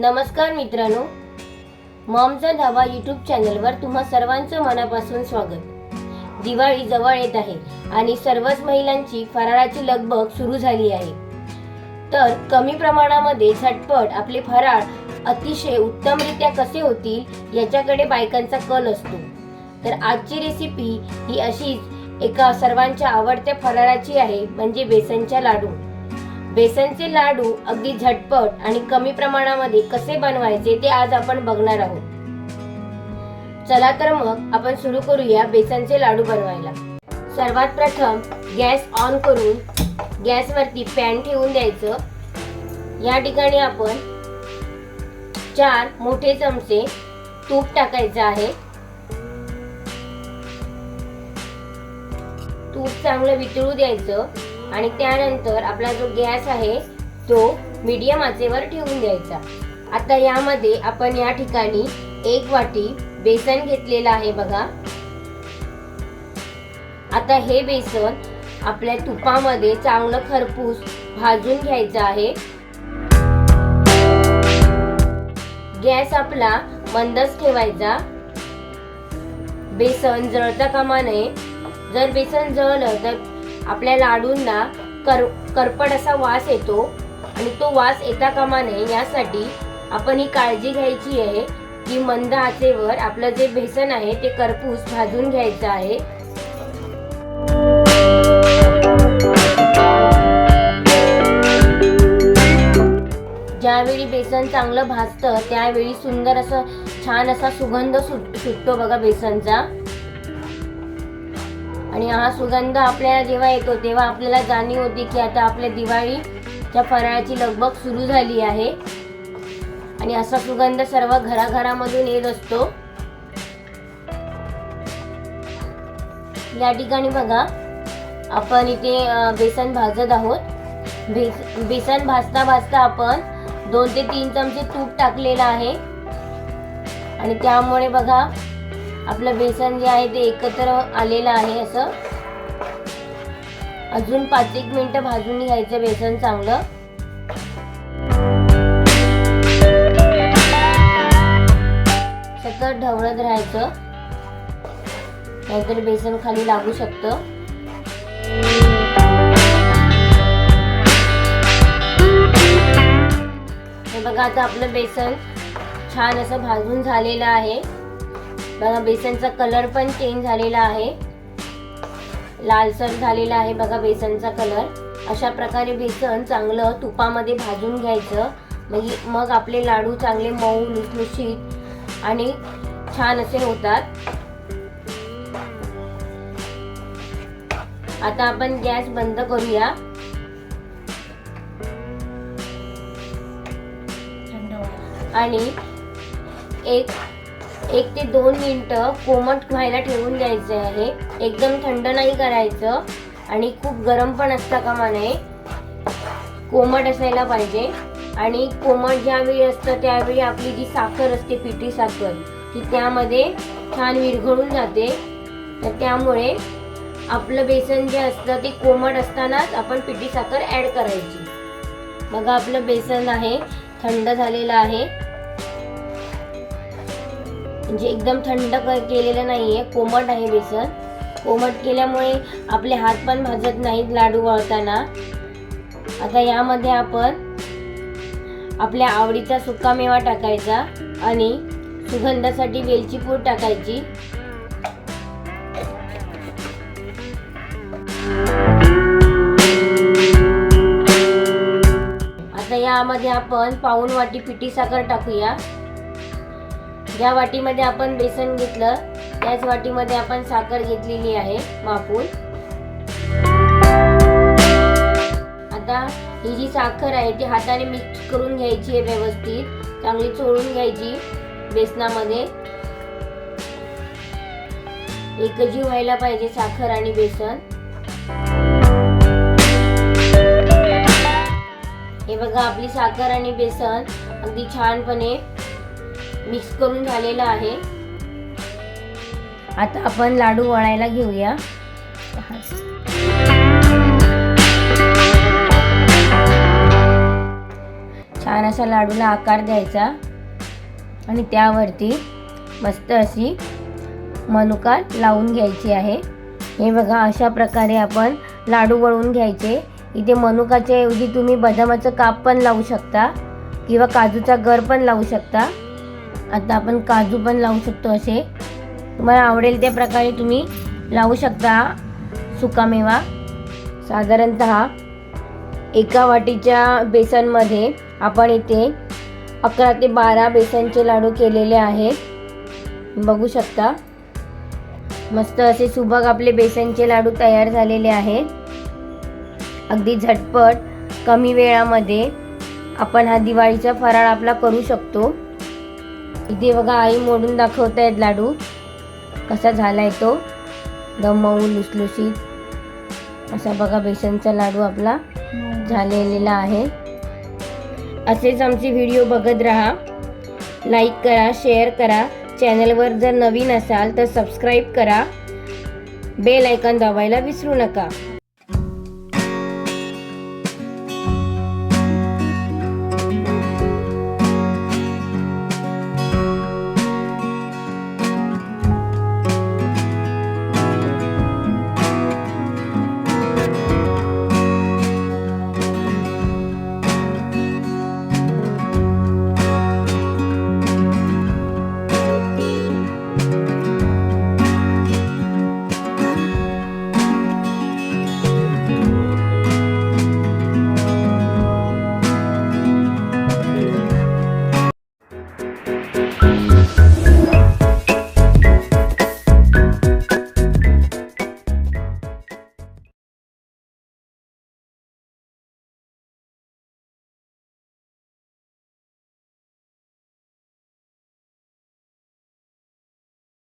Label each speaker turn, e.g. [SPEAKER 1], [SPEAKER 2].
[SPEAKER 1] नमस्कार मित्रांनो. मॉमचा धावा यूट्यूब चॅनलवर तुम्हा सर्वांचं मनापासून स्वागत. दिवाळी जवळ येत आहे आणि सर्वच महिलांची फराळाची लगबग सुरू झाली आहे. तर कमी प्रमाणामध्ये झटपट आपले फराळ अतिशय उत्तमरित्या कसे होतील याच्याकडे बायकांचा कल असतो. तर आजची रेसिपी ही अशीच एका सर्वांच्या आवडत्या फराळाची आहे म्हणजे बेसनच्या लाडू. बेसनचे लाडू अगदी झटपट आणि कमी प्रमाणामध्ये कसे बनवायचे ते आज आपण बघणार आहोत. चला तर मग आपण सुरू करूया बेसनचे लाडू बनवायला. सर्वात प्रथम गॅस ऑन करून गॅसवरती पॅन ठेवून द्यायचं. या ठिकाणी आपण चार मोठे चमचे तूप टाकायचं आहे. तूप चांगलं वितळू द्यायचं. आणि त्यानंतर आपला जो गॅस आहे तो मीडियम आचेवर ठेवून द्यायचा. आता यामध्ये आपण या ठिकाणी एक वाटी बेसन घेतलेलं आहे बघा. आता हे बेसन आपल्या तुपामध्ये चांगलं खरपूस भाजून घ्यायचं आहे. गॅस आपला मंदच ठेवायचा. बेसन जळता कामा नये जर बेसन जळलं तर आपल्या लाडूंना कर करपट असा वास येतो आणि तो वास येता कामा नये यासाठी आपण ही काळजी घ्यायची आहे की मंद आचेवर आपलं जे बेसन आहे ते करपूस भाजून घ्यायचं आहे. ज्यावेळी बेसन चांगलं भाजतं त्यावेळी सुंदर असं छान असा सुगंध सुट सुटतो बघा बेसनचा. आणि हा सुगंध आपल्याला जेव्हा येतो तेव्हा आपल्याला जाणीव होती की आता आपल्या दिवाळीच्या फराळाची लगबग सुरू झाली आहे. आणि असा सुगंध सर्व घराघरामधून येत असतो. या ठिकाणी बघा आपण इथे बेसन भाजत आहोत. बेस बेसन भाजता भाजता आपण दोन ते तीन चमचे तूप टाकलेलं आहे. आणि त्यामुळे बघा आपलं बेसन जे आहे ते एकत्र आलेलं आहे असं. अजून पाच एक मिनटं भाजून घ्यायचं बेसन चांगलं. सतत ढवळत राहायचं. नाहीतर बेसन खाली लागू शकतं. हे बघा आता आपलं बेसन छान असं भाजून झालेलं आहे. बघा बेसनचा कलर पण चेंज झालेला आहे. लालसर झालेला आहे बघा बेसनचा कलर अशा प्रकारे बेसन चांगलं तुपामध्ये भाजून घ्यायचं. मग मग आपले लाडू चांगले मऊ लुसलुशीत आणि छान असे होतात. आता आपण गॅस बंद करूया. आणि एक एक ते दोन मिनटं कोमट व्हायला ठेवून द्यायचं आहे. एकदम थंड नाही करायचं आणि खूप गरम पण असता कामा नये कोमट असायला पाहिजे. आणि कोमट ज्यावेळी असतं त्यावेळी आपली जी साखर असते पिठी साखर ती त्यामध्ये छान विरघळून जाते. तर त्यामुळे आपलं बेसन जे असतं ते कोमट असतानाच आपण पिठी साखर ॲड करायची. बघा आपलं बेसन आहे थंड झालेलं आहे. म्हणजे एकदम थंड क- केलेलं आहे कोमट आहे बेसन. कोमट केल्यामुळे आपले हात पण भाजत नाहीत लाडू वळताना. आता यामध्ये आपण आपल्या आवडीचा सुकामेवा टाकायचा आणि सुगंधासाठी वेलची पूड टाकायची. आता यामध्ये आपण पाऊन वाटी पिठी साखर टाकूया. ज्या वाटीमध्ये आपण बेसन घेतलं. त्याच वाटीमध्ये आपण साखर घेतलेली आहे मापून आता ही जी साखर आहे ती हाताने मिक्स करून घ्यायची आहे व्यवस्थित. चांगली चोळून घ्यायची बेसनामध्ये. एकजीव व्हायला पाहिजे साखर आणि बेसन. हे बघा आपली साखर आणि बेसन अगदी छानपणे मिक्स करून झालेलं आहे. आता आपण लाडू वळायला घेऊया. छान असा लाडूला आकार द्यायचा. आणि त्यावरती मस्त अशी मनुका लावून घ्यायची आहे. हे बघा अशा प्रकारे आपण लाडू वळून घ्यायचे. इथे मनुकाच्या ऐवजी तुम्ही बदामाचं काप पण लावू शकता किंवा काजूचा गर पण लावू शकता. आता आपण काजू पण लावू शकतो असे. तुम्हाला आवडेल त्या प्रकारे तुम्ही लावू शकता सुकामेवा साधारणत एका वाटीच्या बेसनमध्ये आपण इथे अकरा ते बारा बेसनचे लाडू केलेले आहेत. बघू शकता. मस्त असे सुबक आपले बेसनचे लाडू तयार झालेले आहेत. अगदी झटपट कमी वेळामध्ये आपण हा दिवाळीचा फराळ आपला करू शकतो. इथे बघा आई मोडून दाखवत आहेत लाडू. कसा झालाय तो? दम मऊ लुसलुशीत. असा बघा बेसनचा लाडू आपला झालेला आहे. असेच आमचे व्हिडिओ बघत राहा. लाईक करा शेअर करा. चॅनलवर जर नवीन असाल तर सबस्क्राईब करा. बेल आयकॉन दाबायला विसरू नका.